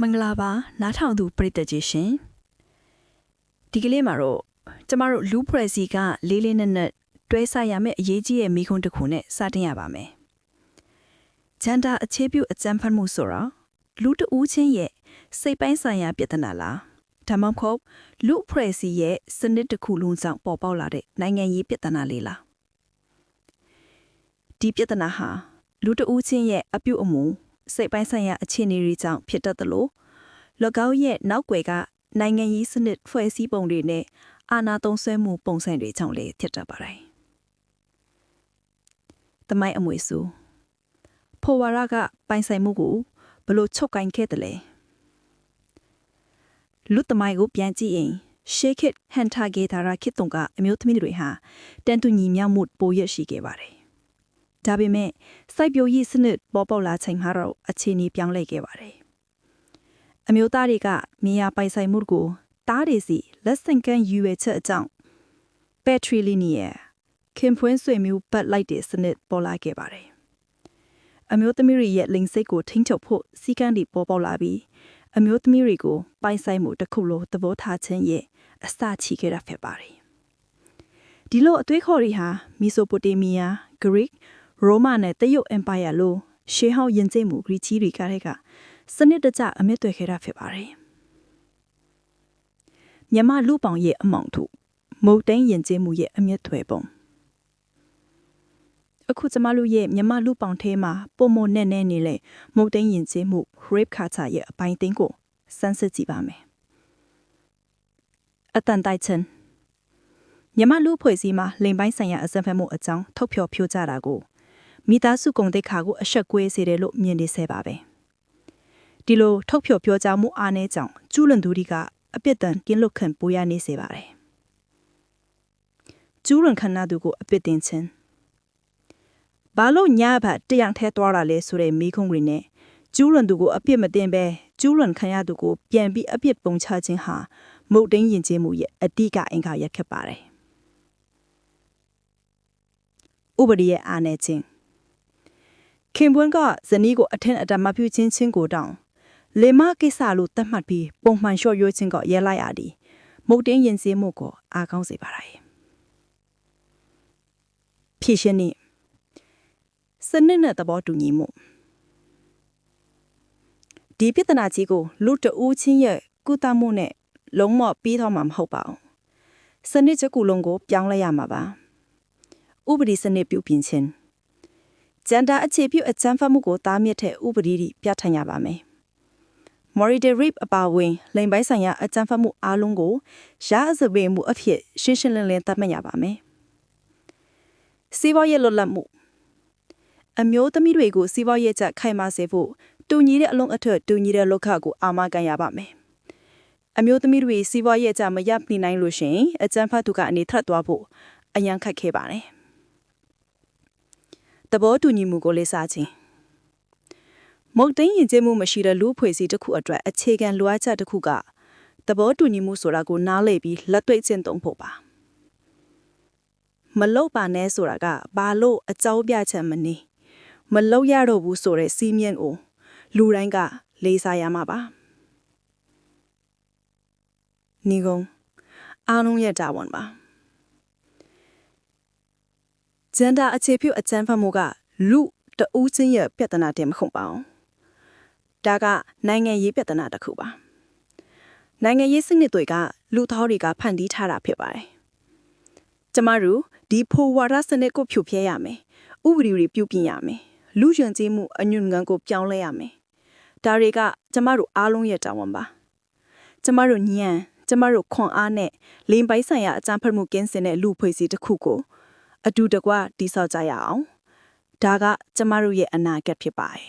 မင်္ဂလာပါနားထောင်သူပရိသတ်ကြီးရှင်ဒီကလေးမှာတော့ကျမတို့လူဖွဲ့စီကလေးလေးနက်နက်တွဲဆိုင်ရမယ့်အရေးကြီးရဲ့မိခွန်းတစ်ခုနဲ့စတင်ရပါမယ်ဂျန်ဒါအခြေပြုအကြံဖတ်မှုဆိုတာလူတဦးချင်းရဲ့စိတ်ပိုင်းဆိုင်ရာပြဿနာလားဒါမှမဟုတ်လူဖွဲ့စီရဲ့စနစ်တစ်ခုလုံးကြောင့်ပေါ်ပေါက်လာတဲ့နိုင်ငံရေးပြဿနာလေးလားဒီပြဿနာဟာလူတဦးချင်းရဲ့အပြုတ်အမူ စိတ်ပိုင်းဆိုင်ရာအခြေအနေတွေကြောင့်ဖြစ်တတ်သလို၎င်းရဲ့နောက်ွယ်ကနိုင်ငံရေးစနစ်ဖွဲ့စည်းပုံတွေနဲ့အာဏာသုံးစွဲမှုပုံစံတွေကြောင့်လည်းဖြစ်တတ်ပါတယ်။တမိုင်းအမွေစုဖိုဝါရကပိုင်ဆိုင်မှုကိုဘလို့ချုပ်ကင်ခဲ့တယ်လဲလူတမိုင်းကိုပြန်ကြည့်ရင်ရှေးခေတ်ဟန်တာဂေတာရာခေတ်တုန်းကအမျိုးသမီးတွေဟာတန်တူညီမျှမှုပိုရရှိခဲ့ပါတယ်။ ဒါပေမဲ့စိုက်ပျိုးရေးစနစ်ပေါ်ပေါက်လာချိန်မှာတော့အခြေအနေပြောင်းလဲခဲ့ပါတယ်။အမျိုးသားတွေကမြေယာပိုင်ဆိုင်မှုကိုတားတွေစီလက်ဆင့်ကမ်းယူရချက်အကြောင်း patrilinear ခင်ဖွင်းဆွေမျိုးပတ်လိုက်တဲ့စနစ်ပေါ်လာခဲ့ပါတယ်။အမျိုးသမီးတွေရဲ့လိင်စိတ်ကိုထိန်းချုပ်ဖို့စီကံတွေပေါ်ပေါက်လာပြီးအမျိုးသမီးတွေကိုပိုင်ဆိုင်မှုတစ်ခုလိုသဘောထားခြင်းရဲ့အစချီခဲ့တာဖြစ်ပါတယ်။ဒီလိုအသွေးခေါ်တွေဟာမီဆိုပိုတေးမီးယားဂရိ ရိုမာနဲ့တရုတ်အင်ပါယာလိုရှေးဟောင်းယဉ်ကျေးမှုဂရီချီတွေကတည်းကစနစ်တကျအမြင့်တွယ်ခဲ့တာဖြစ်ပါတယ်။မြန်မာလူပောင်ရဲ့အမောင်ထုမုတ်တိုင်းယဉ်ကျေးမှုရဲ့အမြင့်ထွယ်ပုံအခုကျမတို့ရဲ့မြန်မာလူပောင်ထဲမှာပုံမနဲ့နဲ့နေလေမုတ်တိုင်းယဉ်ကျေးမှု rape culture ရဲ့အပိုင်းသိန်းကိုစမ်းစစ်ကြည့်ပါမယ်အတန်တိုက်ချင်မြန်မာလူဖွဲ့စည်းမှာလိန်ပိုင်းဆိုင်ရာအစံဖတ်မှုအကြောင်းထုတ်ဖော်ပြောကြတာကို မိသားစုကုန်တိတ်ခါကိုအဆက်ကွေးစေတယ်လို့မြင်နေဆဲပါပဲဒီလိုထုတ်ဖော်ပြောကြားမှုအားနည်းကြောင့်ကျူးလွန်သူတွေကအပြစ်ဒဏ်ကင်းလွတ်ခံပိုရနေစေပါတယ်ကျူးလွန်ခံရသူကိုအပြစ်တင်ခြင်းဘာလို့ညဘတ်တရံထဲသွားတာလဲဆိုတဲ့မိခုံးတွေနဲ့ကျူးလွန်သူကိုအပြစ်မတင်ဘဲကျူးလွန်ခံရသူကိုပြန်ပြီးအပြစ်ပုံချခြင်းဟာမုတ်သိမ်းယဉ်ကျေးမှုရဲ့အတိကအင်္ဂါရက်ဖြစ်ပါတယ်ဥပဒေရဲ့အာဏာခြင်း ခင်ပွန်းကဇနီးကိုအထင်အတမပြုချင်းချင်းကိုတောင်းလေမကိစ္စလို့သတ်မှတ်ပြီးပုံမှန်လျှော့ရွေးခြင်းကရဲလိုက်ရသည်မုတ်တင်းရင်စည်းမှုကိုအားကောင်းစေပါရယ်ဖြည့်ရှင်နေစနစ်နဲ့သဘောတူညီမှုဒီပြဿနာကြီးကိုလူတဦးချင်းရဲ့ကုသမှုနဲ့လုံးဝပြီးတော့မှာမဟုတ်ပါဘူးစနစ်ချက်ကူလုံးကိုပြောင်းလဲရမှာပါဥပဒေစနစ်ပြုပြင်ခြင်း ဂျန်ဒါအခြေပြုအချမ်းဖတ်မှုကိုတားမြစ်တဲ့ဥပဒေတွေပြဋ္ဌာန်းရပါမယ်။ Morida Rip အပါဝင်လိမ်ပိုင်းဆိုင်ရာအချမ်းဖတ်မှုအားလုံးကိုရာအစပေမှုအဖြစ်ရှင်းရှင်းလင်းလင်းသတ်မှတ်ရပါမယ်။စီးပွားရေးလွတ်လပ်မှုအမျိုးသမီးတွေကိုစီးပွားရေးချက်ခိုင်မာစေဖို့တူညီတဲ့အလုံးအထက်တူညီတဲ့လောက်ခကိုအာမခံရပါမယ်။အမျိုးသမီးတွေစီးပွားရေးချက်မရပ်နိုင်လို့ရှင်အချမ်းဖတ်သူကအနေထပ်သွားဖို့အရန်ခက်ခဲပါတယ်။ သဘောတူညီမှုကိုလေးစားခြင်းမုတ်သိမ်းရင်ကျေးမှုမရှိတဲ့လူဖွဲ့စည်းတစ်ခုအတွက်အခြေခံလိုအပ်ချက်တစ်ခုကသဘောတူညီမှုဆိုတာကိုနားလည်ပြီးလက်တွေ့ကျင့်သုံးဖို့ပါမလောက်ပါနဲ့ဆိုတာကဘာလို့အကြောင်းပြချက်မနေမလောက်ရတော့ဘူးဆိုတဲ့စီးမြင့်ကိုလူတိုင်းကလေးစားရမှာပါညီကုံအားလုံးရဲ့တာဝန်ပါ ဂျန်ဒါအခြေပြုအကျန်းဖတ်မှုကလူတဦးချင်းရဲ့ပြဿနာတည်းမဟုတ်ပါဘူး။ဒါကနိုင်ငံရေးပြဿနာတစ်ခုပါ။နိုင်ငံရေးစနစ်တွေကလူသားတွေကဖန်တီးထားတာဖြစ်ပါတယ်။ကျမတို့ဒီဖိုဝါဒစနစ်ကိုဖြိုဖျက်ရမယ်။ဥပဒေတွေပြုပြင်ရမယ်။လူယဉ်ကျေးမှုအညွန့်ငန်းကိုပြောင်းလဲရမယ်။ဒါတွေကကျမတို့အားလုံးရဲ့တာဝန်ပါ။ကျမတို့ညံကျမတို့ခွန်အားနဲ့လိမ်ပိုက်ဆိုင်ရာအကြမ်းဖက်မှုကင်းစင်တဲ့လူဖွဲ့စည်းတစ်ခုကို အတူတကွတိဆောက်ကြရအောင်ဒါကကျမတို့ရဲ့အနာဂတ်ဖြစ်ပါတယ်